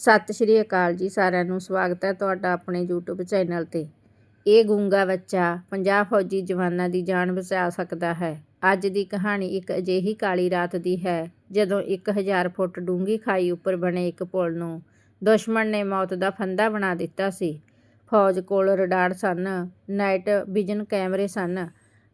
ਸਤਿ ਸ਼੍ਰੀ ਅਕਾਲ ਜੀ ਸਾਰਿਆਂ ਨੂੰ, ਸਵਾਗਤ ਹੈ ਤੁਹਾਡਾ ਆਪਣੇ YouTube ਚੈਨਲ ਤੇ। ਇਹ ਗੂੰਗਾ ਬੱਚਾ 50 ਫੌਜੀ ਜਵਾਨਾਂ ਦੀ ਜਾਨ ਬਚਾ ਸਕਦਾ ਹੈ। ਅੱਜ ਦੀ ਕਹਾਣੀ ਇੱਕ ਅਜਿਹੀ ਕਾਲੀ ਰਾਤ ਦੀ ਹੈ, ਜਦੋਂ 1000 ਫੁੱਟ ਡੂੰਘੀ ਖਾਈ ਉੱਪਰ ਬਣੇ ਇੱਕ ਪੁਲ ਨੂੰ ਦੁਸ਼ਮਣ ਨੇ ਮੌਤ ਦਾ ਫੰਦਾ ਬਣਾ ਦਿੱਤਾ ਸੀ। ਫੌਜ ਕੋਲ ਰਡਾਰ ਸਨ, ਨਾਈਟ ਵਿਜ਼ਨ ਕੈਮਰੇ ਸਨ,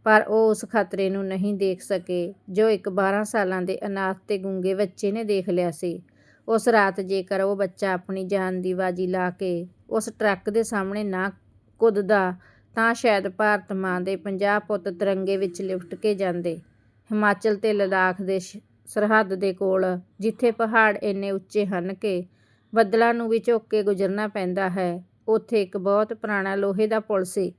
ਪਰ ਉਹ ਉਸ ਖਤਰੇ ਨੂੰ ਨਹੀਂ ਦੇਖ ਸਕੇ, ਜੋ ਇੱਕ 12 ਸਾਲਾਂ ਦੇ ਅਨਾਥ ਤੇ ਗੂੰਗੇ ਬੱਚੇ ਨੇ ਦੇਖ ਲਿਆ ਸੀ। ਉਸ ਰਾਤ ਜੇਕਰ ਉਹ ਬੱਚਾ ਆਪਣੀ ਜਾਨ ਦੀ ਬਾਜੀ ਲਾ ਕੇ ਉਸ ਟਰੱਕ ਦੇ ਸਾਹਮਣੇ ਨਾ ਕੁੱਦਦਾ, ਤਾਂ ਸ਼ਾਇਦ ਭਾਰਤ ਮਾਂ ਦੇ 50 ਪੁੱਤ ਤਿਰੰਗੇ ਵਿੱਚ ਲਿਪਟ ਕੇ ਜਾਂਦੇ। ਹਿਮਾਚਲ ਤੇ ਲਦਾਖ ਦੇ ਸ਼- ਸਰਹੱਦ ਦੇ ਕੋਲ, ਜਿੱਥੇ ਪਹਾੜ ਇੰਨੇ ਉੱਚੇ ਹਨ ਕਿ ਬੱਦਲਾਂ ਨੂੰ ਵੀ ਝੁੱਕ ਕੇ ਗੁਜ਼ਰਨਾ ਪੈਂਦਾ ਹੈ, ਉੱਥੇ ਇੱਕ ਬਹੁਤ ਪੁਰਾਣਾ ਲੋਹੇ ਦਾ ਪੁਲ ਸੀ।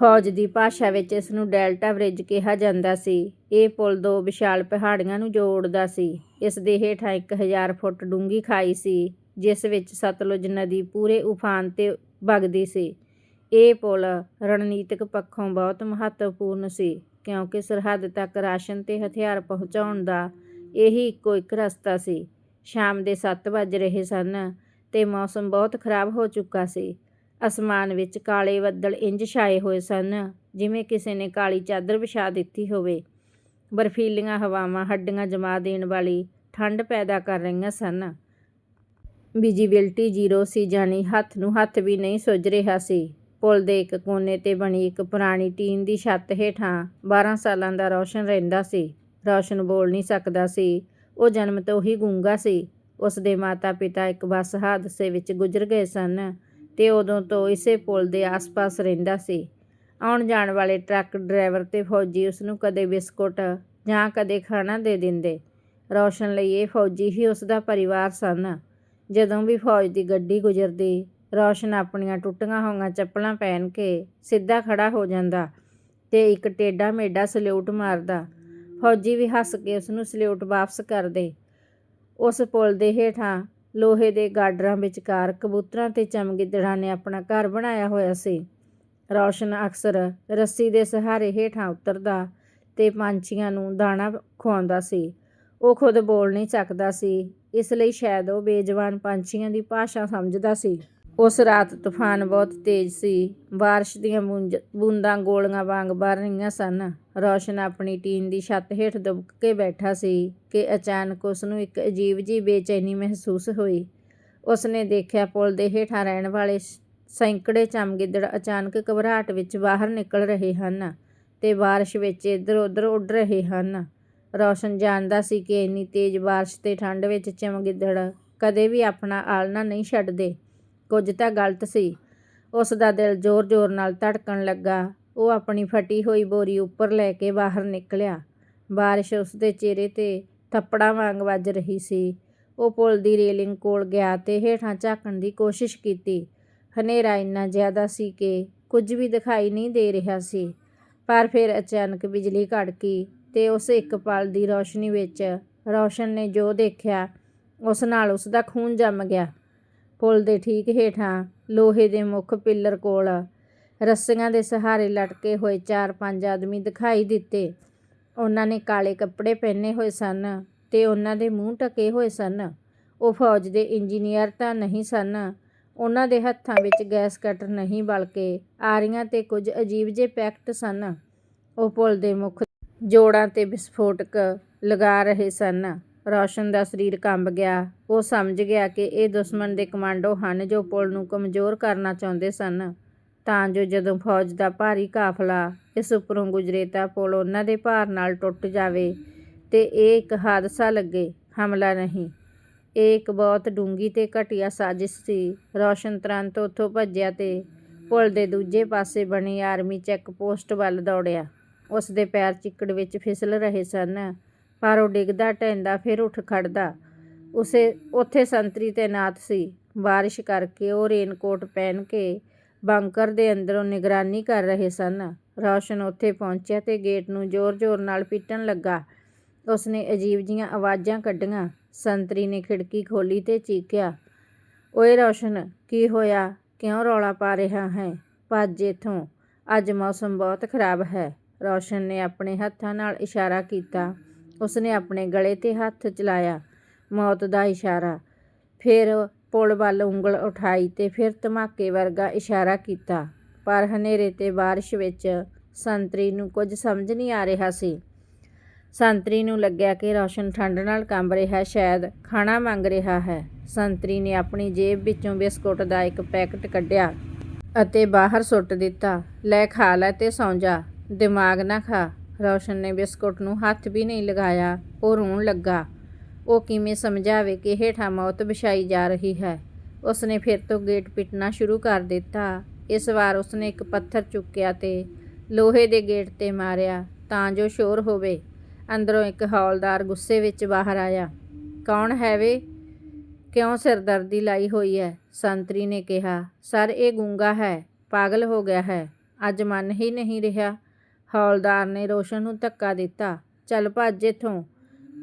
ਫੌਜ ਦੀ ਭਾਸ਼ਾ ਵਿੱਚ ਇਸ ਨੂੰ ਡੈਲਟਾ ਬ੍ਰਿਜ ਕਿਹਾ ਜਾਂਦਾ ਸੀ। ਇਹ ਪੁਲ ਦੋ ਵਿਸ਼ਾਲ ਪਹਾੜੀਆਂ ਨੂੰ ਜੋੜਦਾ ਸੀ। ਇਸ ਦੇ ਹੇਠਾਂ 1000 ਫੁੱਟ ਡੂੰਘੀ ਖਾਈ ਸੀ, ਜਿਸ ਵਿੱਚ ਸਤਲੁਜ ਨਦੀ ਪੂਰੇ ਉਫਾਨ ਤੇ ਵਗਦੀ ਸੀ। ਇਹ ਪੁਲ ਰਣਨੀਤਿਕ ਪੱਖੋਂ ਬਹੁਤ ਮਹੱਤਵਪੂਰਨ ਸੀ, ਕਿਉਂਕਿ ਸਰਹੱਦ ਤੱਕ ਰਾਸ਼ਨ ਤੇ ਹਥਿਆਰ ਪਹੁੰਚਾਉਣ ਦਾ ਇਹੀ ਇੱਕੋ ਇੱਕ ਰਸਤਾ ਸੀ। ਸ਼ਾਮ ਦੇ 7 ਵੱਜ ਰਹੇ ਸਨ ਤੇ ਮੌਸਮ ਬਹੁਤ ਖਰਾਬ ਹੋ ਚੁੱਕਾ ਸੀ। ਅਸਮਾਨ ਵਿੱਚ ਕਾਲੇ ਬੱਦਲ ਇੰਜ ਛਾਏ ਹੋਏ ਸਨ, ਜਿਵੇਂ ਕਿਸੇ ਨੇ ਕਾਲੀ ਚਾਦਰ ਵਿਛਾ ਦਿੱਤੀ ਹੋਵੇ। ਬਰਫੀਲੀਆਂ ਹਵਾਵਾਂ ਹੱਡੀਆਂ ਜਮਾ ਦੇਣ ਵਾਲੀ ਠੰਡ ਪੈਦਾ ਕਰ ਰਹੀਆਂ ਸਨ। ਵਿਜੀਬਿਲਟੀ ਜ਼ੀਰੋ ਸੀ ਜਾਣੀ ਹੱਥ ਨੂੰ ਹੱਥ ਵੀ ਨਹੀਂ ਸੁੱਝ ਰਿਹਾ ਸੀ। ਪੁਲ ਦੇ ਇੱਕ ਕੋਨੇ ਤੇ ਬਣੀ ਇੱਕ ਪੁਰਾਣੀ ਟੀਨ ਦੀ ਛੱਤ ਹੇਠਾਂ 12 ਸਾਲਾਂ ਦਾ ਰੌਸ਼ਨ ਰਹਿੰਦਾ ਸੀ। ਰੌਸ਼ਨ ਬੋਲ ਨਹੀਂ ਸਕਦਾ ਸੀ। ਉਹ ਜਨਮ ਤੋਂ ਹੀ ਗੂੰਗਾ ਸੀ। ਉਸ ਦੇ ਮਾਤਾ-ਪਿਤਾ ਇੱਕ ਬੱਸ ਹਾਦਸੇ ਵਿੱਚ ਗੁਜ਼ਰ ਗਏ ਸਨ ਤੇ ਉਦੋਂ ਤੋਂ ਇਸੇ ਪੁਲ ਦੇ ਆਸ-ਪਾਸ ਰਹਿੰਦਾ ਸੀ। ਆਉਣ ਜਾਣ ਵਾਲੇ ਟਰੱਕ ਡਰਾਈਵਰ ਤੇ ਫੌਜੀ ਉਸ ਨੂੰ ਕਦੇ ਬਿਸਕੁਟ ਜਾਂ ਕਦੇ ਖਾਣਾ ਦੇ ਦਿੰਦੇ। ਰੌਸ਼ਨ ਲਈ ਇਹ ਫੌਜੀ ਹੀ ਉਸ ਦਾ ਪਰਿਵਾਰ ਸਨ। ਜਦੋਂ ਵੀ ਫੌਜ ਦੀ ਗੱਡੀ ਗੁਜ਼ਰਦੀ, ਰੌਸ਼ਨ ਆਪਣੀਆਂ ਟੁੱਟੀਆਂ ਹੋਈਆਂ ਚੱਪਲਾਂ ਪਹਿਨ ਕੇ ਸਿੱਧਾ ਖੜਾ ਹੋ ਜਾਂਦਾ ਤੇ ਇੱਕ ਟੇਡਾ ਮੇਡਾ ਸਲੂਟ ਮਾਰਦਾ। ਫੌਜੀ ਵੀ ਹੱਸ ਕੇ ਉਸ ਨੂੰ ਸਲੂਟ ਵਾਪਸ ਕਰਦੇ। ਉਸ ਪੁਲ ਦੇ ਹੇਠਾਂ ਲੋਹੇ ਦੇ ਗਾਡਰਾਂ ਵਿਚਕਾਰ ਕਬੂਤਰਾਂ ਤੇ ਚਮਗਿੱਦੜਾਂ ਨੇ ਆਪਣਾ ਘਰ ਬਣਾਇਆ ਹੋਇਆ ਸੀ। ਰੌਸ਼ਨ ਅਕਸਰ ਰੱਸੀ ਦੇ ਸਹਾਰੇ ਹੇਠਾਂ ਉਤਰਦਾ ਤੇ ਪੰਛੀਆਂ ਨੂੰ ਦਾਣਾ ਖਵਾਉਂਦਾ ਸੀ। ਉਹ ਖੁਦ ਬੋਲ ਨਹੀਂ ਸਕਦਾ ਸੀ। ਇਸ ਲਈ ਸ਼ਾਇਦ ਉਹ ਬੇਜਵਾਨ ਪੰਛੀਆਂ ਦੀ ਭਾਸ਼ਾ ਸਮਝਦਾ ਸੀ। ਉਸ ਰਾਤ ਤੂਫਾਨ ਬਹੁਤ ਤੇਜ਼ ਸੀ। ਬਾਰਿਸ਼ ਦੀਆਂ ਬੂੰਜ- ਬੂੰਦਾਂ ਗੋਲੀਆਂ ਵਾਂਗ ਵਰ ਰਹੀਆਂ ਸਨ। ਰੌਸ਼ਨ ਆਪਣੀ ਟੀਨ ਦੀ ਛੱਤ ਹੇਠ ਦੁਬਕ ਕੇ ਬੈਠਾ ਸੀ ਕਿ ਅਚਾਨਕ ਉਸ ਨੂੰ ਇੱਕ ਅਜੀਬ ਜਿਹੀ ਬੇਚੈਨੀ ਮਹਿਸੂਸ ਹੋਈ। ਉਸ ਨੇ ਦੇਖਿਆ ਪੁਲ ਦੇ ਹੇਠਾਂ ਰਹਿਣ ਵਾਲੇ ਸੈਂਕੜੇ ਚਮਗਿੱਦੜ ਅਚਾਨਕ ਘਬਰਾਹਟ ਵਿੱਚ ਬਾਹਰ ਨਿਕਲ ਰਹੇ ਹਨ ਤੇ ਬਾਰਿਸ਼ ਵਿੱਚ ਇੱਧਰ ਉੱਧਰ ਉੱਡ ਰਹੇ ਹਨ। ਰੌਸ਼ਨ ਜਾਣਦਾ ਸੀ ਕਿ ਇੰਨੀ ਤੇਜ਼ ਬਾਰਿਸ਼ ਤੇ ਠੰਡ ਵਿੱਚ ਚਮਗਿੱਦੜ ਕਦੇ ਵੀ ਆਪਣਾ ਆਲਣਾ ਨਹੀਂ ਛੱਡਦੇ। ਕੁਝ ਤਾਂ ਗਲਤ ਸੀ। ਉਸ ਦਾ ਦਿਲ ਜ਼ੋਰ-ਜ਼ੋਰ ਨਾਲ ਧੜਕਣ ਲੱਗਾ। ਉਹ ਆਪਣੀ ਫਟੀ ਹੋਈ ਬੋਰੀ ਉੱਪਰ ਲੈ ਕੇ ਬਾਹਰ ਨਿਕਲਿਆ। ਬਾਰਿਸ਼ ਉਸ ਦੇ ਚਿਹਰੇ ਤੇ ਥੱਪੜਾਂ ਵਾਂਗ ਵੱਜ ਰਹੀ ਸੀ। ਉਹ ਪੁਲ ਦੀ ਰੇਲਿੰਗ ਕੋਲ ਗਿਆ ਤੇ ਹੇਠਾਂ ਝਾਕਣ ਦੀ ਕੋਸ਼ਿਸ਼ ਕੀਤੀ। ਹਨੇਰਾ ਇੰਨਾ ਜ਼ਿਆਦਾ ਸੀ ਕਿ ਕੁਝ ਵੀ ਦਿਖਾਈ ਨਹੀਂ ਦੇ ਰਿਹਾ ਸੀ। ਪਰ ਫਿਰ ਅਚਾਨਕ ਬਿਜਲੀ ਕੜਕੀ ਤੇ ਉਸ ਇੱਕ ਪਲ ਦੀ ਰੌਸ਼ਨੀ ਵਿੱਚ ਰੌਸ਼ਨ ਨੇ ਜੋ ਦੇਖਿਆ, ਉਸ ਨਾਲ ਉਸ ਦਾ ਖੂਨ ਜੰਮ ਗਿਆ। ਪੁਲ ਦੇ ਠੀਕ ਹੇਠਾਂ ਲੋਹੇ ਦੇ ਮੁੱਖ ਪਿੱਲਰ ਕੋਲ ਰੱਸੀਆਂ ਦੇ ਸਹਾਰੇ ਲਟਕੇ ਹੋਏ ਚਾਰ ਪੰਜ ਆਦਮੀ ਦਿਖਾਈ ਦਿੱਤੇ। ਉਹਨਾਂ ਨੇ ਕਾਲੇ ਕੱਪੜੇ ਪਹਿਨੇ ਹੋਏ ਸਨ ਤੇ ਉਹਨਾਂ ਦੇ ਮੂੰਹ ਢਕੇ ਹੋਏ ਸਨ। ਉਹ ਫੌਜ ਦੇ ਇੰਜੀਨੀਅਰ ਤਾਂ ਨਹੀਂ ਸਨ। ਉਹਨਾਂ ਦੇ ਹੱਥਾਂ ਵਿੱਚ ਗੈਸ ਕਟਰ ਨਹੀਂ ਬਲਕਿ ਆਰੀਆਂ ਤੇ ਕੁਝ ਅਜੀਬ ਜਿਹੇ ਪੈਕਟ ਸਨ। ਉਹ ਪੁਲ ਦੇ ਮੁੱਖ ਜੋੜਾਂ ਤੇ ਵਿਸਫੋਟਕ ਲਗਾ ਰਹੇ ਸਨ। ਰੌਸ਼ਨ ਦਾ ਸਰੀਰ ਕੰਬ ਗਿਆ। ਉਹ ਸਮਝ ਗਿਆ ਕਿ ਇਹ ਦੁਸ਼ਮਣ ਦੇ ਕਮਾਂਡੋ ਹਨ ਜੋ ਪੁਲ ਨੂੰ ਕਮਜ਼ੋਰ ਕਰਨਾ ਚਾਹੁੰਦੇ ਸਨ। ਤਾਂ ਜੋ ਜਦੋਂ ਫੌਜ ਦਾ ਭਾਰੀ ਕਾਫਲਾ ਇਸ ਉੱਪਰੋਂ ਗੁਜ਼ਰੇ ਤਾਂ ਪੁਲ ਉਹਨਾਂ ਦੇ ਭਾਰ ਨਾਲ ਟੁੱਟ ਜਾਵੇ ਤੇ ਇਹ ਇੱਕ ਹਾਦਸਾ ਲੱਗੇ, ਹਮਲਾ ਨਹੀਂ। ਇਹ ਇੱਕ ਬਹੁਤ ਡੂੰਘੀ ਤੇ ਘਟੀਆ ਸਾਜ਼ਿਸ਼ ਸੀ। ਰੌਸ਼ਨ ਤੁਰੰਤ ਉੱਥੋਂ ਭੱਜਿਆ ਤੇ ਪੁਲ ਦੇ ਦੂਜੇ ਪਾਸੇ ਬਣੀ ਆਰਮੀ ਚੈੱਕ ਪੋਸਟ ਵੱਲ ਦੌੜਿਆ। ਉਸ ਦੇ ਪੈਰ ਚਿੱਕੜ ਵਿੱਚ ਫਿਸਲ ਰਹੇ ਸਨ, ਪਰ ਉਹ ਡਿੱਗਦਾ ਢਹਿੰਦਾ ਫਿਰ ਉੱਠ ਖੜਦਾ ਉਸੇ, ਉੱਥੇ ਸੰਤਰੀ ਤੈਨਾਤ ਸੀ। ਬਾਰਿਸ਼ ਕਰਕੇ ਉਹ ਰੇਨਕੋਟ ਪਹਿਨ ਕੇ ਬੰਕਰ ਦੇ ਅੰਦਰੋਂ ਨਿਗਰਾਨੀ ਕਰ ਰਹੇ ਸਨ। ਰੌਸ਼ਨ ਉੱਥੇ ਪਹੁੰਚਿਆ ਤੇ ਗੇਟ ਨੂੰ ਜ਼ੋਰ-ਜ਼ੋਰ ਨਾਲ ਪਿੱਟਣ ਲੱਗਾ। ਉਸਨੇ ਅਜੀਬ ਜੀਆਂ ਆਵਾਜ਼ਾਂ ਕੱਢੀਆਂ। ਸੰਤਰੀ ਨੇ ਖਿੜਕੀ ਖੋਲੀ ਤੇ ਚੀਕਿਆ ਓਏ ਰੌਸ਼ਨ, ਕੀ ਹੋਇਆ? ਕਿਉਂ ਰੌਲਾ ਪਾ ਰਿਹਾ ਹੈ? ਭੱਜ ਇੱਥੋਂ। ਅੱਜ ਮੌਸਮ ਬਹੁਤ ਖਰਾਬ ਹੈ। ਰੌਸ਼ਨ ਨੇ ਆਪਣੇ ਹੱਥਾਂ ਨਾਲ ਇਸ਼ਾਰਾ ਕੀਤਾ। ਉਸਨੇ ਆਪਣੇ ਗਲੇ ਤੇ ਹੱਥ ਚਲਾਇਆ, ਮੌਤ ਦਾ ਇਸ਼ਾਰਾ। ਫਿਰ ਪੁਲ ਵੱਲ ਉਂਗਲ ਉਠਾਈ ਤੇ ਫਿਰ ਧਮਾਕੇ ਵਰਗਾ ਇਸ਼ਾਰਾ ਕੀਤਾ। ਪਰ ਹਨੇਰੇ ਤੇ ਬਾਰਿਸ਼ ਵਿੱਚ ਸੰਤਰੀ ਨੂੰ ਕੁਝ ਸਮਝ ਨਹੀਂ ਆ ਰਿਹਾ ਸੀ। ਸੰਤਰੀ ਨੂੰ ਲੱਗਿਆ ਕਿ ਰੌਸ਼ਨ ਠੰਡ ਨਾਲ ਕੰਬ ਰਿਹਾ, ਸ਼ਾਇਦ ਖਾਣਾ ਮੰਗ ਰਿਹਾ ਹੈ। ਸੰਤਰੀ ਨੇ ਆਪਣੀ ਜੇਬ ਵਿੱਚੋਂ ਬਿਸਕੁਟ ਦਾ ਇੱਕ ਪੈਕਟ ਕੱਢਿਆ ਅਤੇ ਬਾਹਰ ਸੁੱਟ ਦਿੱਤਾ। ਲੈ ਖਾ ਲੈ ਤੇ ਸੌਂ ਜਾ। ਦਿਮਾਗ ਨਾ ਖਾ। ਰੌਸ਼ਨ ਨੇ ਬਿਸਕੁਟ ਨੂੰ ਹੱਥ ਵੀ ਨਹੀਂ ਲਗਾਇਆ। ਉਹ ਰੋਣ ਲੱਗਾ। ਉਹ ਕਿਵੇਂ ਸਮਝਾਵੇ ਕਿ ਹੇਠਾਂ ਮੌਤ ਵਿਛਾਈ ਜਾ ਰਹੀ ਹੈ? ਉਸਨੇ ਫਿਰ ਤੋਂ ਗੇਟ ਪਿੱਟਣਾ ਸ਼ੁਰੂ ਕਰ ਦਿੱਤਾ। ਇਸ ਵਾਰ ਉਸਨੇ ਇੱਕ ਪੱਥਰ ਚੁੱਕਿਆ ਤੇ ਲੋਹੇ ਦੇ ਗੇਟ ਤੇ ਮਾਰਿਆ, ਤਾਂ ਜੋ ਸ਼ੋਰ ਹੋਵੇ। ਅੰਦਰੋਂ ਇੱਕ ਹੌਲਦਾਰ ਗੁੱਸੇ ਵਿੱਚ ਬਾਹਰ ਆਇਆ। ਕੌਣ ਹੈ ਵੇ? ਕਿਉਂ ਸਿਰਦਰਦੀ ਲਾਈ ਹੋਈ ਹੈ ਸੰਤਰੀ ਨੇ ਕਿਹਾ। ਸਰ, ਇਹ ਗੂੰਗਾ ਹੈ। ਪਾਗਲ ਹੋ ਗਿਆ ਹੈ। ਅੱਜ ਮਨ ਹੀ ਨਹੀਂ ਰਿਹਾ। ਹੌਲਦਾਰ ਨੇ ਰੋਸ਼ਨ ਨੂੰ ਧੱਕਾ ਦਿੱਤਾ। ਚੱਲ ਭੱਜ ਇੱਥੋਂ।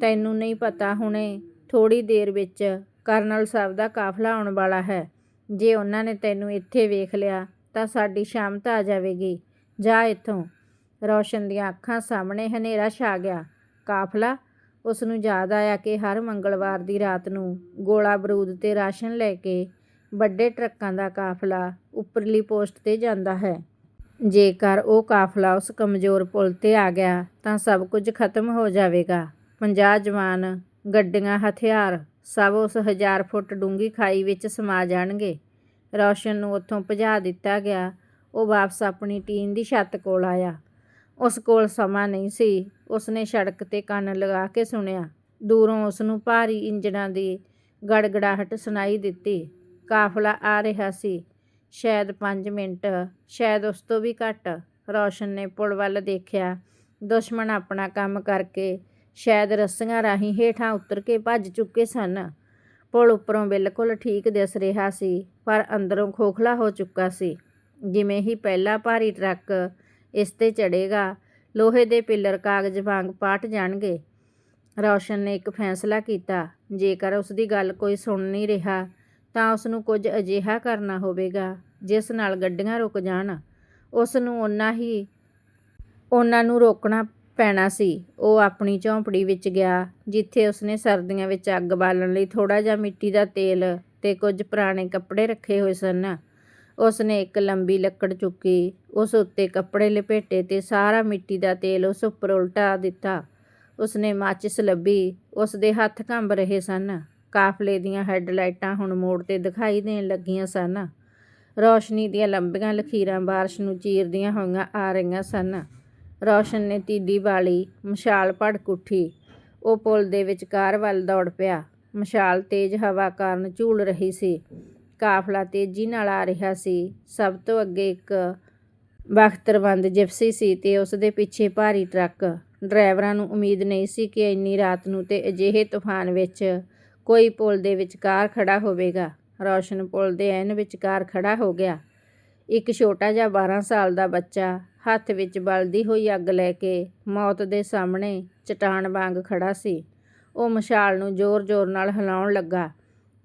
ਤੈਨੂੰ ਨਹੀਂ ਪਤਾ ਹੁਣੇ ਥੋੜੀ ਦੇਰ ਵਿੱਚ ਕਰਨਲ ਸਾਹਿਬ ਦਾ ਕਾਫਲਾ ਆਉਣ ਵਾਲਾ ਹੈ। ਜੇ ਉਹਨਾਂ ਨੇ ਤੈਨੂੰ ਇੱਥੇ ਵੇਖ ਲਿਆ, ਤਾਂ ਸਾਡੀ ਸ਼ਾਮਤ ਆ ਜਾਵੇਗੀ। ਜਾ ਇੱਥੋਂ। ਰੌਸ਼ਨ ਦੀਆਂ ਅੱਖਾਂ ਸਾਹਮਣੇ ਹਨੇਰਾ ਛਾ ਗਿਆ। ਕਾਫਲਾ? ਉਸ ਨੂੰ ਯਾਦ ਆਇਆ ਕਿ ਹਰ ਮੰਗਲਵਾਰ ਦੀ ਰਾਤ ਨੂੰ ਗੋਲਾ ਬਰੂਦ ਤੇ ਰਾਸ਼ਨ ਲੈ ਕੇ ਵੱਡੇ ਟਰੱਕਾਂ ਦਾ ਕਾਫਲਾ ਉੱਪਰਲੀ ਪੋਸਟ ਤੇ ਜਾਂਦਾ ਹੈ। ਜੇਕਰ ਉਹ ਕਾਫਲਾ ਉਸ ਕਮਜ਼ੋਰ ਪੁਲ ਤੇ ਆ ਗਿਆ ਤਾਂ ਸਭ ਕੁਝ ਖਤਮ ਹੋ ਜਾਵੇਗਾ। 50 ਜਵਾਨ ਗੱਡੀਆਂ ਹਥਿਆਰ, ਸਭ ਉਸ ਹਜ਼ਾਰ ਫੁੱਟ ਡੂੰਘੀ ਖਾਈ ਵਿੱਚ ਸਮਾ ਜਾਣਗੇ। ਰੌਸ਼ਨ ਨੂੰ ਉੱਥੋਂ ਭਜਾ ਦਿੱਤਾ ਗਿਆ। ਉਹ ਵਾਪਸ ਆਪਣੀ ਟੀਨ ਦੀ ਛੱਤ ਕੋਲ ਆਇਆ। ਉਸ ਕੋਲ ਸਮਾਂ ਨਹੀਂ ਸੀ। ਉਸਨੇ ਸੜਕ ਤੇ ਕੰਨ ਲਗਾ ਕੇ ਸੁਣਿਆ। ਦੂਰੋਂ ਉਸ ਨੂੰ ਭਾਰੀ ਇੰਜਣਾਂ ਦੀ ਗੜਗੜਾਹਟ ਸੁਣਾਈ ਦਿੱਤੀ। ਕਾਫਲਾ ਆ ਰਿਹਾ ਸੀ। ਸ਼ਾਇਦ 5 ਮਿੰਟ, ਸ਼ਾਇਦ ਉਸ ਤੋਂ ਵੀ ਘੱਟ। ਰੌਸ਼ਨ ਨੇ ਪੁਲ ਵੱਲ ਦੇਖਿਆ। ਦੁਸ਼ਮਣ ਆਪਣਾ ਕੰਮ ਕਰਕੇ ਸ਼ਾਇਦ ਰੱਸੀਆਂ ਰਾਹੀਂ ਹੇਠਾਂ ਉਤਰ ਕੇ ਭੱਜ ਚੁੱਕੇ ਸਨ। ਪੁਲ ਉੱਪਰੋਂ ਬਿਲਕੁਲ ਠੀਕ ਦਿਸ ਰਿਹਾ ਸੀ, ਪਰ ਅੰਦਰੋਂ ਖੋਖਲਾ ਹੋ ਚੁੱਕਾ ਸੀ। ਜਿਵੇਂ ਹੀ ਪਹਿਲਾ ਭਾਰੀ ਟਰੱਕ ਇਸ ਤੇ ਚੜੇਗਾ ਲੋਹੇ ਦੇ ਪਿੱਲਰ ਕਾਗਜ਼ ਵਾਂਗ ਪਾਟ ਜਾਣਗੇ। ਰੌਸ਼ਨ ਨੇ ਇੱਕ ਫੈਸਲਾ ਕੀਤਾ, ਜੇਕਰ ਉਸ ਦੀ ਗੱਲ ਕੋਈ ਸੁਣ ਨਹੀਂ ਰਿਹਾ ਤਾਂ ਉਸ ਨੂੰ ਕੁਝ ਅਜਿਹਾ ਕਰਨਾ ਹੋਵੇਗਾ, ਜਿਸ ਨਾਲ ਗੱਡੀਆਂ ਰੁਕ ਜਾਣ। ਉਸ ਨੂੰ ਉਹਨਾਂ ਹੀ ਉਹਨਾਂ ਨੂੰ ਰੋਕਣਾ ਪੈਣਾ ਸੀ। ਉਹ ਆਪਣੀ ਝੌਂਪੜੀ ਵਿੱਚ ਗਿਆ, ਜਿੱਥੇ ਉਸਨੇ ਸਰਦੀਆਂ ਵਿੱਚ ਅੱਗ ਬਾਲਣ ਲਈ ਥੋੜਾ ਜਿਹਾ ਮਿੱਟੀ ਦਾ ਤੇਲ ਤੇ ਕੁਝ ਪੁਰਾਣੇ ਕੱਪੜੇ ਰੱਖੇ ਹੋਏ ਸਨ। ਉਸਨੇ ਇੱਕ ਲੰਬੀ ਲੱਕੜ ਚੁੱਕੀ, ਉਸ ਉੱਤੇ ਕੱਪੜੇ ਲਪੇਟੇ ਤੇ ਸਾਰਾ ਮਿੱਟੀ ਦਾ ਤੇਲ ਉਸ ਉੱਪਰ ਉਲਟਾ ਦਿੱਤਾ। ਉਸਨੇ ਮਾਚਿਸ ਲੱਭੀ ਉਸ ਦੇ ਹੱਥ ਕੰਬ ਰਹੇ ਸਨ। ਕਾਫਲੇ ਦੀਆਂ ਹੈੱਡਲਾਈਟਾਂ ਹੁਣ ਮੋੜ ਤੇ ਦਿਖਾਈ ਦੇਣ ਲੱਗੀਆਂ ਸਨ। ਰੌਸ਼ਨੀ ਦੀਆਂ ਲੰਬੀਆਂ ਲਖੀਰਾਂ ਬਾਰਿਸ਼ ਨੂੰ ਚੀਰਦੀਆਂ ਹੋਈਆਂ ਆ ਰਹੀਆਂ ਸਨ। ਰੌਸ਼ਨ ਨੇ ਤੀਦੀ ਵਾਲੀ ਮਸ਼ਾਲ ਭੜਕ ਉੱਠੀ। ਉਹ ਪੁਲ ਦੇ ਵਿਚਕਾਰ ਵੱਲ ਦੌੜ ਪਿਆ। ਮਸ਼ਾਲ ਤੇਜ਼ ਹਵਾ ਕਾਰਨ ਝੂਲ ਰਹੀ ਸੀ। ਕਾਫਲਾ ਤੇਜ਼ੀ ਨਾਲ ਆ ਰਿਹਾ ਸੀ। ਸਭ ਤੋਂ ਅੱਗੇ ਇੱਕ ਬਖਤਰਬੰਦ ਜਿਪਸੀ ਸੀ ਤੇ ਉਸ ਦੇ ਪਿੱਛੇ ਭਾਰੀ ਟਰੱਕ। ਡਰਾਈਵਰਾਂ ਨੂੰ ਉਮੀਦ ਨਹੀਂ ਸੀ ਕਿ ਇੰਨੀ ਰਾਤ ਨੂੰ ਤੇ ਅਜਿਹੇ ਤੂਫਾਨ ਵਿੱਚ ਕੋਈ ਪੁਲ ਦੇ ਵਿਚਕਾਰ ਖੜਾ ਹੋਵੇਗਾ। ਰੌਸ਼ਨ ਪੁਲ ਦੇ ਐਨ ਵਿਚਕਾਰ ਖੜਾ ਹੋ ਗਿਆ। ਇੱਕ ਛੋਟਾ ਜਿਹਾ 12 ਸਾਲ ਦਾ ਬੱਚਾ ਹੱਥ ਵਿੱਚ ਬਲਦੀ ਹੋਈ ਅੱਗ ਲੈ ਕੇ ਮੌਤ ਦੇ ਸਾਹਮਣੇ ਚਟਾਨ ਵਾਂਗ ਖੜਾ ਸੀ। ਉਹ ਮਸ਼ਾਲ ਨੂੰ ਜ਼ੋਰ-ਜ਼ੋਰ ਨਾਲ ਹਿਲਾਉਣ ਲੱਗਾ।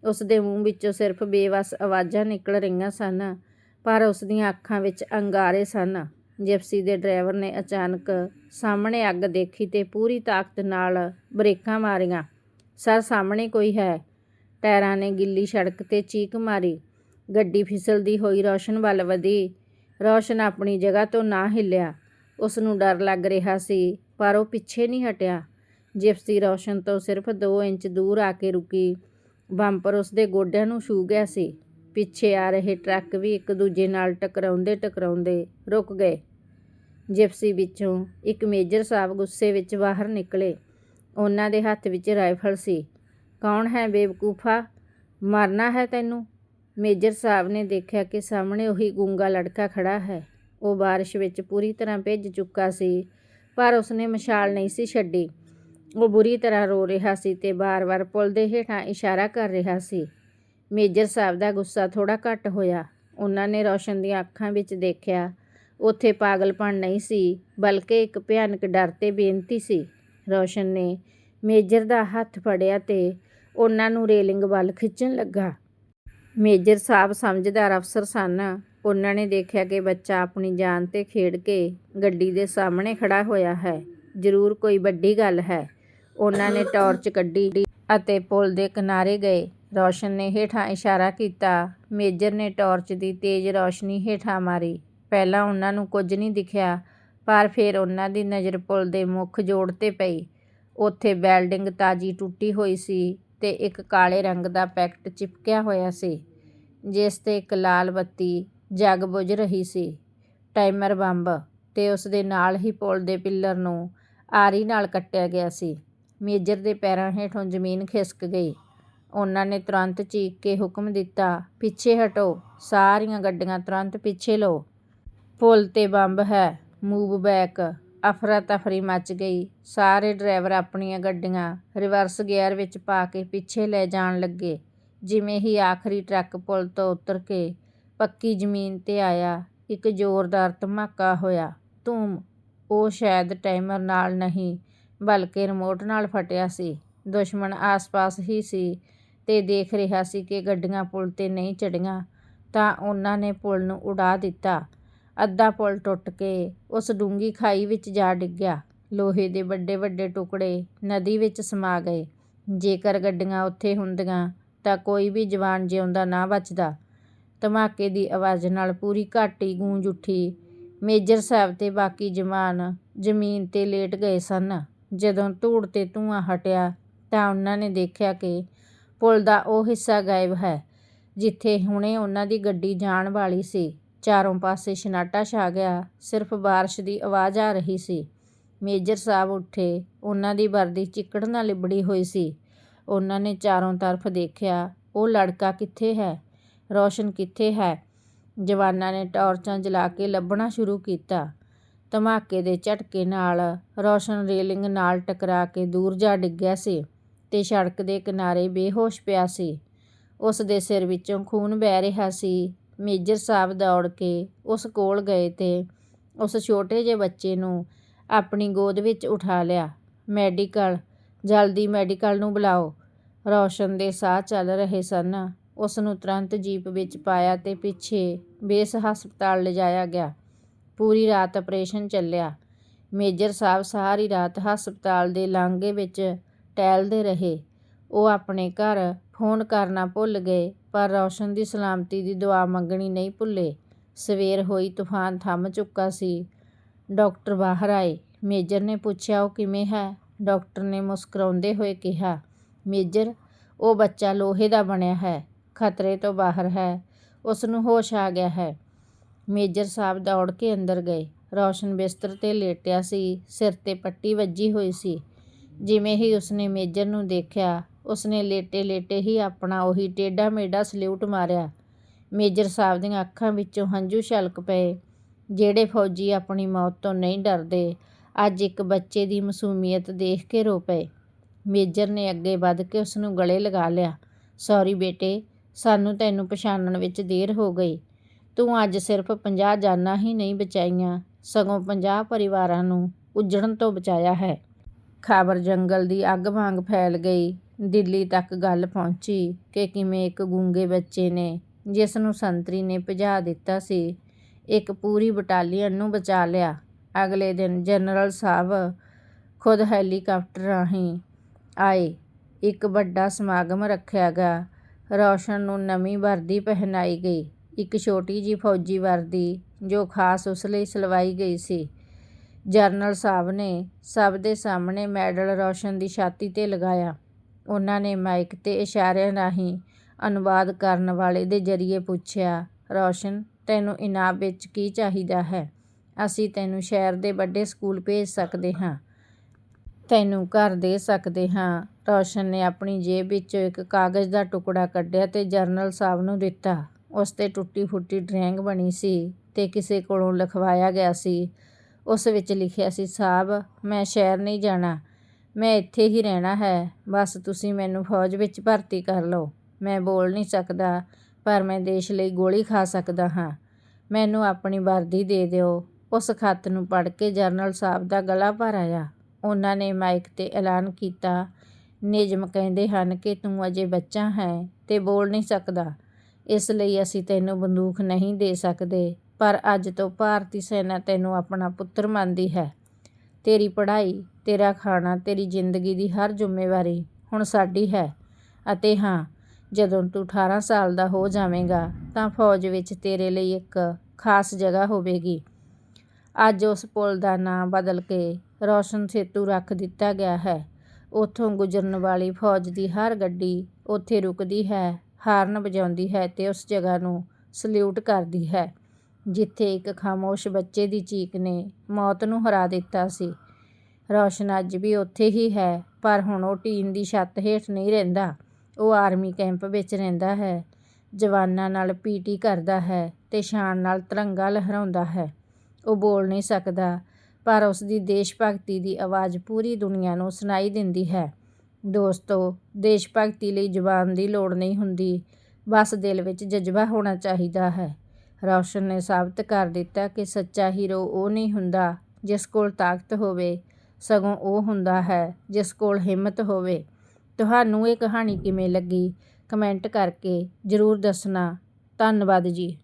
ਉਸ ਦੇ ਮੂੰਹ ਵਿੱਚੋਂ ਸਿਰਫ ਬੇਵਸ ਆਵਾਜ਼ਾਂ ਨਿਕਲ ਰਹੀਆਂ ਸਨ, ਪਰ ਉਸ ਦੀਆਂ ਅੱਖਾਂ ਵਿੱਚ ਅੰਗਾਰੇ ਸਨ। ਜਿਪਸੀ ਦੇ ਡਰਾਈਵਰ ਨੇ ਅਚਾਨਕ ਸਾਹਮਣੇ ਅੱਗ ਦੇਖੀ ਤੇ ਪੂਰੀ ਤਾਕਤ ਨਾਲ ਬ੍ਰੇਕਾਂ ਮਾਰੀਆਂ। ਸਰ ਸਾਹਮਣੇ ਕੋਈ ਹੈ। ਟਾਇਰਾਂ ਨੇ ਗਿੱਲੀ ਸੜਕ ਤੇ ਚੀਕ ਮਾਰੀ। ਗੱਡੀ ਫਿਸਲਦੀ ਹੋਈ ਰੌਸ਼ਨ ਵੱਲ ਵਧੀ। ਰੌਸ਼ਨ ਆਪਣੀ ਜਗ੍ਹਾ ਤੋਂ ਨਾ ਹਿੱਲਿਆ। ਉਸ ਨੂੰ ਡਰ ਲੱਗ ਰਿਹਾ ਸੀ, ਪਰ ਉਹ ਪਿੱਛੇ ਨਹੀਂ ਹਟਿਆ। ਜਿਪਸੀ ਰੌਸ਼ਨ ਤੋਂ ਸਿਰਫ 2 ਇੰਚ ਦੂਰ ਆ ਕੇ ਰੁਕੀ। ਬੰਪਰ ਉਸ ਦੇ ਗੋਡਿਆਂ ਨੂੰ ਛੂ ਗਿਆ ਸੀ। ਪਿੱਛੇ ਆ ਰਹੇ ਟਰੱਕ ਵੀ ਇੱਕ ਦੂਜੇ ਨਾਲ ਟਕਰਾਉਂਦੇ ਟਕਰਾਉਂਦੇ ਰੁਕ ਗਏ। ਜਿਪਸੀ ਵਿੱਚੋਂ ਇੱਕ ਮੇਜਰ ਸਾਹਿਬ ਗੁੱਸੇ ਵਿੱਚ ਬਾਹਰ ਨਿਕਲੇ। ਉਹਨਾਂ ਦੇ ਹੱਥ ਵਿੱਚ ਰਾਈਫਲ ਸੀ। ਕੌਣ ਹੈ ਬੇਵਕੂਫਾ? ਮਰਨਾ ਹੈ ਤੈਨੂੰ? ਮੇਜਰ ਸਾਹਿਬ ਨੇ ਦੇਖਿਆ ਕਿ ਸਾਹਮਣੇ ਉਹੀ ਗੂੰਗਾ ਲੜਕਾ ਖੜਾ ਹੈ। ਉਹ ਬਾਰਿਸ਼ ਵਿੱਚ ਪੂਰੀ ਤਰ੍ਹਾਂ ਭਿੱਜ ਚੁੱਕਾ ਸੀ, ਪਰ ਉਸਨੇ ਮਸ਼ਾਲ ਨਹੀਂ ਸੀ ਛੱਡੀ। ਉਹ ਬੁਰੀ ਤਰ੍ਹਾਂ ਰੋ ਰਿਹਾ ਸੀ ਤੇ ਬਾਰ-ਬਾਰ ਪੁਲ ਦੇ ਹੇਠਾਂ ਇਸ਼ਾਰਾ ਕਰ ਰਿਹਾ ਸੀ। ਮੇਜਰ ਸਾਹਿਬ ਦਾ ਗੁੱਸਾ ਥੋੜਾ ਘੱਟ ਹੋਇਆ। ਉਹਨਾਂ ਨੇ ਰੌਸ਼ਨ ਦੀਆਂ ਅੱਖਾਂ ਵਿੱਚ ਦੇਖਿਆ, ਉੱਥੇ ਪਾਗਲਪਣ ਨਹੀਂ ਸੀ, ਬਲਕਿ ਇੱਕ ਭਿਆਨਕ ਡਰ ਤੇ ਬੇਨਤੀ ਸੀ। ਰੌਸ਼ਨ ਨੇ ਮੇਜਰ ਦਾ ਹੱਥ ਫੜਿਆ ਤੇ ਉਹਨਾਂ ਨੂੰ ਰੇਲਿੰਗ ਵੱਲ ਖਿੱਚਣ ਲੱਗਾ। ਮੇਜਰ ਸਾਹਿਬ ਸਮਝਦਾਰ ਅਫਸਰ ਸਨ। ਉਹਨਾਂ ਨੇ ਦੇਖਿਆ ਕਿ ਬੱਚਾ ਆਪਣੀ ਜਾਨ ਤੇ ਖੇਡ ਕੇ ਗੱਡੀ ਦੇ ਸਾਹਮਣੇ ਖੜਾ ਹੋਇਆ ਹੈ। ਜ਼ਰੂਰ ਕੋਈ ਵੱਡੀ ਗੱਲ ਹੈ। ਉਹਨਾਂ ਨੇ ਟਾਰਚ ਕੱਢੀ ਅਤੇ ਪੁਲ ਦੇ ਕਿਨਾਰੇ ਗਏ। ਰੌਸ਼ਨ ਨੇ ਹੇਠਾਂ ਇਸ਼ਾਰਾ ਕੀਤਾ। ਮੇਜਰ ਨੇ ਟਾਰਚ ਦੀ ਤੇਜ਼ ਰੌਸ਼ਨੀ ਹੇਠਾਂ ਮਾਰੀ। ਪਹਿਲਾਂ ਉਹਨਾਂ ਨੂੰ ਕੁਝ ਨਹੀਂ ਦਿਖਿਆ। ਪਰ ਫਿਰ ਉਹਨਾਂ ਦੀ ਨਜ਼ਰ ਪੁਲ ਦੇ ਮੁੱਖ ਜੋੜ ਤੇ ਪਈ। ਉੱਥੇ ਬਿਲਡਿੰਗ ਤਾਜੀ ਟੁੱਟੀ ਹੋਈ ਸੀ ਤੇ ਇੱਕ ਕਾਲੇ ਰੰਗ ਦਾ ਪੈਕਟ ਚਿਪਕਿਆ ਹੋਇਆ ਸੀ, ਜਿਸ ਤੇ ਇੱਕ ਲਾਲ ਬੱਤੀ ਜਗ ਬੁਝ ਰਹੀ ਸੀ। ਟਾਈਮਰ ਬੰਬ ਤੇ ਉਸ ਦੇ ਨਾਲ ਹੀ ਪੁਲ ਦੇ ਪਿੱਲਰ ਨੂੰ ਆਰੀ ਨਾਲ ਕੱਟਿਆ ਗਿਆ ਸੀ। ਮੇਜਰ ਦੇ ਪੈਰਾਂ ਹੇਠੋਂ ਜ਼ਮੀਨ ਖਿਸਕ ਗਈ। ਉਹਨਾਂ ਨੇ ਤੁਰੰਤ ਚੀਕ ਕੇ ਹੁਕਮ ਦਿੱਤਾ, ਪਿੱਛੇ ਹਟੋ, ਸਾਰੀਆਂ ਗੱਡੀਆਂ ਤੁਰੰਤ ਪਿੱਛੇ ਲਓ। ਪੁਲ ਤੇ ਬੰਬ ਹੈ। ਮੂਵਬੈਕ ਅਫਰਾ ਤਫਰੀ ਮੱਚ ਗਈ। ਸਾਰੇ ਡਰਾਈਵਰ ਆਪਣੀਆਂ ਗੱਡੀਆਂ ਰਿਵਰਸ ਗੇਅਰ ਵਿੱਚ ਪਾ ਕੇ ਪਿੱਛੇ ਲੈ ਜਾਣ ਲੱਗੇ। ਜਿਵੇਂ ਹੀ ਆਖਰੀ ਟਰੱਕ ਪੁਲ ਤੋਂ ਉਤਰ ਕੇ ਪੱਕੀ ਜ਼ਮੀਨ ਤੇ ਆਇਆ, ਇੱਕ ਜ਼ੋਰਦਾਰ ਧਮਾਕਾ ਹੋਇਆ। ਧੂਮ। ਉਹ ਸ਼ਾਇਦ ਟਾਈਮਰ ਨਾਲ ਨਹੀਂ, ਬਲਕਿ ਰਿਮੋਟ ਨਾਲ ਫਟਿਆ ਸੀ। ਦੁਸ਼ਮਣ ਆਸ-ਪਾਸ ਹੀ ਸੀ ਤੇ ਦੇਖ ਰਿਹਾ ਸੀ ਕਿ ਗੱਡੀਆਂ ਪੁਲ ਤੇ ਨਹੀਂ ਚੜ੍ਹੀਆਂ, ਤਾਂ ਉਹਨਾਂ ਨੇ ਪੁਲ ਨੂੰ ਉਡਾ ਦਿੱਤਾ। ਅੱਧਾ ਪੁਲ ਟੁੱਟ ਕੇ ਉਸ ਡੂੰਘੀ ਖਾਈ ਵਿੱਚ ਜਾ ਡਿੱਗਿਆ। ਲੋਹੇ ਦੇ ਵੱਡੇ ਵੱਡੇ ਟੁਕੜੇ ਨਦੀ ਵਿੱਚ ਸਮਾ ਗਏ। ਜੇਕਰ ਗੱਡੀਆਂ ਉੱਥੇ ਹੁੰਦੀਆਂ ਤਾਂ ਕੋਈ ਵੀ ਜਵਾਨ ਜਿਉਂਦਾ ਨਾ ਬਚਦਾ। ਧਮਾਕੇ ਦੀ ਆਵਾਜ਼ ਨਾਲ ਪੂਰੀ ਘਾਟੀ ਗੂੰਜ ਉੱਠੀ। ਮੇਜਰ ਸਾਹਿਬ ਤੇ ਬਾਕੀ ਜਵਾਨ ਜ਼ਮੀਨ ਤੇ ਲੇਟ ਗਏ ਸਨ। ਜਦੋਂ ਧੂੜ ਤੇ ਧੂੰਆਂ ਹਟਿਆ ਤਾਂ ਉਹਨਾਂ ਨੇ ਦੇਖਿਆ ਕਿ ਪੁਲ ਦਾ ਉਹ ਹਿੱਸਾ ਗਾਇਬ ਹੈ, ਜਿੱਥੇ ਹੁਣੇ ਉਹਨਾਂ ਦੀ ਗੱਡੀ ਜਾਣ ਵਾਲੀ ਸੀ। ਚਾਰੋਂ ਪਾਸੇ ਸਨਾਟਾ ਛਾ ਗਿਆ। ਸਿਰਫ ਬਾਰਿਸ਼ ਦੀ ਆਵਾਜ਼ ਆ ਰਹੀ ਸੀ। ਮੇਜਰ ਸਾਹਿਬ ਉੱਠੇ। ਉਹਨਾਂ ਦੀ ਵਰਦੀ ਚਿੱਕੜ ਨਾਲ ਲਿਬੜੀ ਹੋਈ ਸੀ। ਉਹਨਾਂ ਨੇ ਚਾਰੋਂ ਤਰਫ ਦੇਖਿਆ, ਉਹ ਲੜਕਾ ਕਿੱਥੇ ਹੈ? ਰੌਸ਼ਨ ਕਿੱਥੇ ਹੈ? ਜਵਾਨਾਂ ਨੇ ਟਾਰਚਾਂ ਜਲਾ ਕੇ ਲੱਭਣਾ ਸ਼ੁਰੂ ਕੀਤਾ। ਧਮਾਕੇ ਦੇ ਝਟਕੇ ਨਾਲ ਰੌਸ਼ਨ ਰੇਲਿੰਗ ਨਾਲ ਟਕਰਾ ਕੇ ਦੂਰ ਜਾ ਡਿੱਗਿਆ ਸੀ ਤੇ ਸੜਕ ਦੇ ਕਿਨਾਰੇ ਬੇਹੋਸ਼ ਪਿਆ ਸੀ। ਉਸ ਦੇ ਸਿਰ ਵਿੱਚੋਂ ਖੂਨ ਵਹਿ ਰਿਹਾ ਸੀ। ਮੇਜਰ ਸਾਹਿਬ ਦੌੜ ਕੇ ਉਸ ਕੋਲ ਗਏ ਤੇ ਉਸ ਛੋਟੇ ਜਿਹੇ ਬੱਚੇ ਨੂੰ ਆਪਣੀ ਗੋਦ ਵਿੱਚ ਉਠਾ ਲਿਆ। ਮੈਡੀਕਲ, ਜਲਦੀ ਮੈਡੀਕਲ ਨੂੰ ਬੁਲਾਓ। ਰੌਸ਼ਨ ਦੇ ਸਾਹ ਚੱਲ ਰਹੇ ਸਨ। ਉਸ ਨੂੰ ਤੁਰੰਤ ਜੀਪ ਵਿੱਚ ਪਾਇਆ ਤੇ ਪਿੱਛੇ ਬੇਸ ਹਸਪਤਾਲ ਲਿਜਾਇਆ ਗਿਆ। ਪੂਰੀ ਰਾਤ ਆਪਰੇਸ਼ਨ ਚੱਲਿਆ। ਮੇਜਰ ਸਾਹਿਬ ਸਾਰੀ ਰਾਤ ਹਸਪਤਾਲ ਦੇ ਲਾਂਘੇ ਵਿੱਚ ਟਹਿਲਦੇ ਰਹੇ। ਉਹ ਆਪਣੇ ਘਰ ਫੋਨ ਕਰਨਾ ਭੁੱਲ ਗਏ ਪਰ ਰੌਸ਼ਨ ਦੀ ਸਲਾਮਤੀ ਦੀ ਦੁਆ ਮੰਗਣੀ ਨਹੀਂ ਭੁੱਲੇ। ਸਵੇਰ ਹੋਈ, ਤੂਫਾਨ ਥੰਮ ਚੁੱਕਾ ਸੀ। ਡਾਕਟਰ ਬਾਹਰ ਆਏ। ਮੇਜਰ ਨੇ ਪੁੱਛਿਆ, ਉਹ ਕਿਵੇਂ ਹੈ? ਡਾਕਟਰ ਨੇ ਮੁਸਕਰਾਉਂਦੇ ਹੋਏ ਕਿਹਾ, ਮੇਜਰ, ਉਹ ਬੱਚਾ ਲੋਹੇ ਦਾ ਬਣਿਆ ਹੈ, ਖਤਰੇ ਤੋਂ ਬਾਹਰ ਹੈ। ਉਸ ਨੂੰ ਹੋਸ਼ ਆ ਗਿਆ ਹੈ। ਮੇਜਰ ਸਾਹਿਬ ਦੌੜ ਕੇ ਅੰਦਰ ਗਏ। ਰੌਸ਼ਨ ਬਿਸਤਰ ਤੇ ਲੇਟਿਆ ਸੀ। ਸਿਰ ਤੇ ਪੱਟੀ ਵੱਜੀ ਹੋਈ ਸੀ। ਜਿਵੇਂ ਹੀ ਉਸਨੇ ਮੇਜਰ ਨੂੰ ਦੇਖਿਆ ਉਸਨੇ ਲੇਟੇ ਲੇਟੇ ਹੀ ਆਪਣਾ ਉਹੀ ਟੇਢਾ ਮੇਢਾ ਸਲਿਊਟ ਮਾਰਿਆ। ਮੇਜਰ ਸਾਹਿਬ ਦੀਆਂ ਅੱਖਾਂ ਵਿੱਚੋਂ ਹੰਝੂ ਛਲਕ ਪਏ, ਜਿਹੜੇ ਫੌਜੀ ਆਪਣੀ ਮੌਤ ਤੋਂ ਨਹੀਂ ਡਰਦੇ, ਅੱਜ ਇੱਕ ਬੱਚੇ ਦੀ ਮਾਸੂਮੀਅਤ ਦੇਖ ਕੇ ਰੋ ਪਏ। ਮੇਜਰ ਨੇ ਅੱਗੇ ਵੱਧ ਕੇ ਉਸਨੂੰ ਗਲੇ ਲਗਾ ਲਿਆ, ਸੌਰੀ ਬੇਟੇ, ਸਾਨੂੰ ਤੈਨੂੰ ਪਛਾਣਨ ਵਿੱਚ ਦੇਰ ਹੋ ਗਈ। ਤੂੰ ਅੱਜ ਸਿਰਫ 50 ਜਾਨਾਂ ਹੀ ਨਹੀਂ ਬਚਾਈਆਂ, ਸਗੋਂ 50 ਪਰਿਵਾਰਾਂ ਨੂੰ ਉਜੜਨ ਤੋਂ ਬਚਾਇਆ ਹੈ। ਖਬਰ ਜੰਗਲ ਦੀ ਅੱਗ ਵਾਂਗ ਫੈਲ ਗਈ। ਦਿੱਲੀ ਤੱਕ ਗੱਲ ਪਹੁੰਚੀ ਕਿ ਕਿਵੇਂ ਇੱਕ ਗੂੰਗੇ ਬੱਚੇ ਨੇ ਜਿਸ ਨੂੰ ਸੰਤਰੀ ਨੇ ਭਜਾ ਦਿੱਤਾ ਸੀ, ਇੱਕ ਪੂਰੀ ਬਟਾਲੀਅਨ ਨੂੰ ਬਚਾ ਲਿਆ। ਅਗਲੇ ਦਿਨ ਜਨਰਲ ਸਾਹਿਬ ਖੁਦ ਹੈਲੀਕਾਪਟਰ ਰਾਹੀਂ ਆਏ। ਇੱਕ ਵੱਡਾ ਸਮਾਗਮ ਰੱਖਿਆ ਗਿਆ। ਰੌਸ਼ਨ ਨੂੰ ਨਵੀਂ ਵਰਦੀ ਪਹਿਨਾਈ ਗਈ। ਇੱਕ ਛੋਟੀ ਜਿਹੀ ਫੌਜੀ ਵਰਦੀ, ਜੋ ਖਾਸ ਉਸ ਲਈ ਸਿਲਵਾਈ ਗਈ ਸੀ। ਜਨਰਲ ਸਾਹਿਬ ਨੇ ਸਭ ਦੇ ਸਾਹਮਣੇ ਮੈਡਲ ਰੌਸ਼ਨ ਦੀ ਛਾਤੀ ਤੇ ਲਗਾਇਆ। ਉਹਨਾਂ ਨੇ ਮਾਈਕ ਤੇ ਇਸ਼ਾਰਿਆਂ ਰਾਹੀਂ ਅਨੁਵਾਦ ਕਰਨ ਵਾਲੇ ਦੇ ਜ਼ਰੀਏ ਪੁੱਛਿਆ, ਰੌਸ਼ਨ, ਤੈਨੂੰ ਇਨਾਮ ਵਿੱਚ ਕੀ ਚਾਹੀਦਾ ਹੈ? ਅਸੀਂ ਤੈਨੂੰ ਸ਼ਹਿਰ ਦੇ ਵੱਡੇ ਸਕੂਲ ਭੇਜ ਸਕਦੇ ਹਾਂ। ਤੈਨੂੰ ਘਰ ਦੇ ਸਕਦੇ ਹਾਂ। ਰੌਸ਼ਨ ਨੇ ਆਪਣੀ ਜੇਬ ਵਿੱਚੋਂ ਇੱਕ ਕਾਗਜ਼ ਦਾ ਟੁਕੜਾ ਕੱਢਿਆ ਤੇ ਜਰਨਲ ਸਾਹਿਬ ਨੂੰ ਦਿੱਤਾ। ਉਸ ਤੇ ਟੁੱਟੀ ਫੁੱਟੀ ਡਰਾਇੰਗ ਬਣੀ ਸੀ ਤੇ ਕਿਸੇ ਕੋਲੋਂ ਲਿਖਵਾਇਆ ਗਿਆ ਸੀ। ਉਸ ਵਿੱਚ ਲਿਖਿਆ ਸੀ ਸਾਹਿਬ ਮੈਂ ਸ਼ਹਿਰ ਨਹੀਂ ਜਾਣਾ। ਮੈਂ ਇੱਥੇ ਹੀ ਰਹਿਣਾ ਹੈ। ਬਸ ਤੁਸੀਂ ਮੈਨੂੰ ਫੌਜ ਵਿੱਚ ਭਰਤੀ ਕਰ ਲਓ। ਮੈਂ ਬੋਲ ਨਹੀਂ ਸਕਦਾ, ਪਰ ਮੈਂ ਦੇਸ਼ ਲਈ ਗੋਲੀ ਖਾ ਸਕਦਾ ਹਾਂ। ਮੈਨੂੰ ਆਪਣੀ ਵਰਦੀ ਦੇ ਦਿਓ। ਉਸ ਖੱਤ ਨੂੰ ਪੜ੍ਹ ਕੇ ਜਨਰਲ ਸਾਹਿਬ ਦਾ ਗਲਾ ਭਰ ਆਇਆ। ਉਹਨਾਂ ਨੇ ਮਾਈਕ ਤੇ ਐਲਾਨ ਕੀਤਾ। ਨਿਯਮ ਕਹਿੰਦੇ ਹਨ ਕਿ ਤੂੰ ਅਜੇ ਬੱਚਾ ਹੈ ਤੇ ਬੋਲ ਨਹੀਂ ਸਕਦਾ। ਇਸ ਲਈ ਅਸੀਂ ਤੈਨੂੰ ਬੰਦੂਕ ਨਹੀਂ ਦੇ ਸਕਦੇ, ਪਰ ਅੱਜ ਤੋਂ ਭਾਰਤੀ ਸੈਨਾ ਤੈਨੂੰ ਆਪਣਾ ਪੁੱਤਰ ਮੰਨਦੀ ਹੈ। ਤੇਰੀ ਪੜ੍ਹਾਈ ਤੇਰਾ ਖਾਣਾ, ਤੇਰੀ ਜ਼ਿੰਦਗੀ ਦੀ ਹਰ ਜ਼ਿੰਮੇਵਾਰੀ ਹੁਣ ਸਾਡੀ ਹੈ। ਅਤੇ ਹਾਂ, ਜਦੋਂ ਤੂੰ 18 ਸਾਲ ਦਾ ਹੋ ਜਾਵੇਂਗਾ, ਤਾਂ ਫੌਜ ਵਿੱਚ ਤੇਰੇ ਲਈ ਇੱਕ ਖਾਸ ਜਗ੍ਹਾ ਹੋਵੇਗੀ। ਅੱਜ ਉਸ ਪੁਲ ਦਾ ਨਾਂ ਬਦਲ ਕੇ ਰੌਸ਼ਨ ਸੇਤੂ ਰੱਖ ਦਿੱਤਾ ਗਿਆ ਹੈ। ਉੱਥੋਂ ਗੁਜ਼ਰਨ ਵਾਲੀ ਫੌਜ ਦੀ ਹਰ ਗੱਡੀ ਉੱਥੇ ਰੁਕਦੀ ਹੈ, ਹਾਰਨ ਵਜਾਉਂਦੀ ਹੈ ਤੇ ਉਸ ਜਗ੍ਹਾ ਨੂੰ ਸਲਿਊਟ ਕਰਦੀ ਹੈ, ਜਿੱਥੇ ਇੱਕ ਖਾਮੋਸ਼ ਬੱਚੇ ਦੀ ਚੀਕ ਨੇ ਮੌਤ ਨੂੰ ਹਰਾ ਦਿੱਤਾ ਸੀ। ਰੌਸ਼ਨ ਅੱਜ ਵੀ ਉੱਥੇ ਹੀ ਹੈ, ਪਰ ਹੁਣ ਉਹ ਟੀਨ ਦੀ ਛੱਤ ਹੇਠ ਨਹੀਂ ਰਹਿੰਦਾ। ਉਹ ਆਰਮੀ ਕੈਂਪ ਵਿੱਚ ਰਹਿੰਦਾ ਹੈ। ਜਵਾਨਾਂ ਨਾਲ ਪੀਟੀ ਕਰਦਾ ਹੈ ਤੇ ਸ਼ਾਨ ਨਾਲ ਤਿਰੰਗਾ ਲਹਿਰਾਉਂਦਾ ਹੈ। ਉਹ ਬੋਲ ਨਹੀਂ ਸਕਦਾ, ਪਰ ਉਸ ਦੀ ਦੇਸ਼ ਭਗਤੀ ਦੀ ਆਵਾਜ਼ ਪੂਰੀ ਦੁਨੀਆ ਨੂੰ ਸੁਣਾਈ ਦਿੰਦੀ ਹੈ। ਦੋਸਤੋ ਦੇਸ਼ ਭਗਤੀ ਲਈ ਜ਼ੁਬਾਨ ਦੀ ਲੋੜ ਨਹੀਂ ਹੁੰਦੀ। ਬਸ ਦਿਲ ਵਿੱਚ ਜਜ਼ਬਾ ਹੋਣਾ ਚਾਹੀਦਾ ਹੈ। ਰੌਸ਼ਨ ਨੇ ਸਾਬਤ ਕਰ ਦਿੱਤਾ ਕਿ ਸੱਚਾ ਹੀਰੋ ਉਹ ਨਹੀਂ ਹੁੰਦਾ ਜਿਸ ਕੋਲ ਤਾਕਤ ਹੋਵੇ। ਸਗੋਂ ਉਹ ਹੁੰਦਾ ਹੈ, ਜਿਸ ਕੋਲ ਹਿੰਮਤ ਹੋਵੇ। ਤੁਹਾਨੂੰ ਇਹ ਕਹਾਣੀ ਕਿਵੇਂ ਲੱਗੀ? ਕਮੈਂਟ ਕਰਕੇ ਜ਼ਰੂਰ ਦੱਸਣਾ। ਧੰਨਵਾਦ ਜੀ।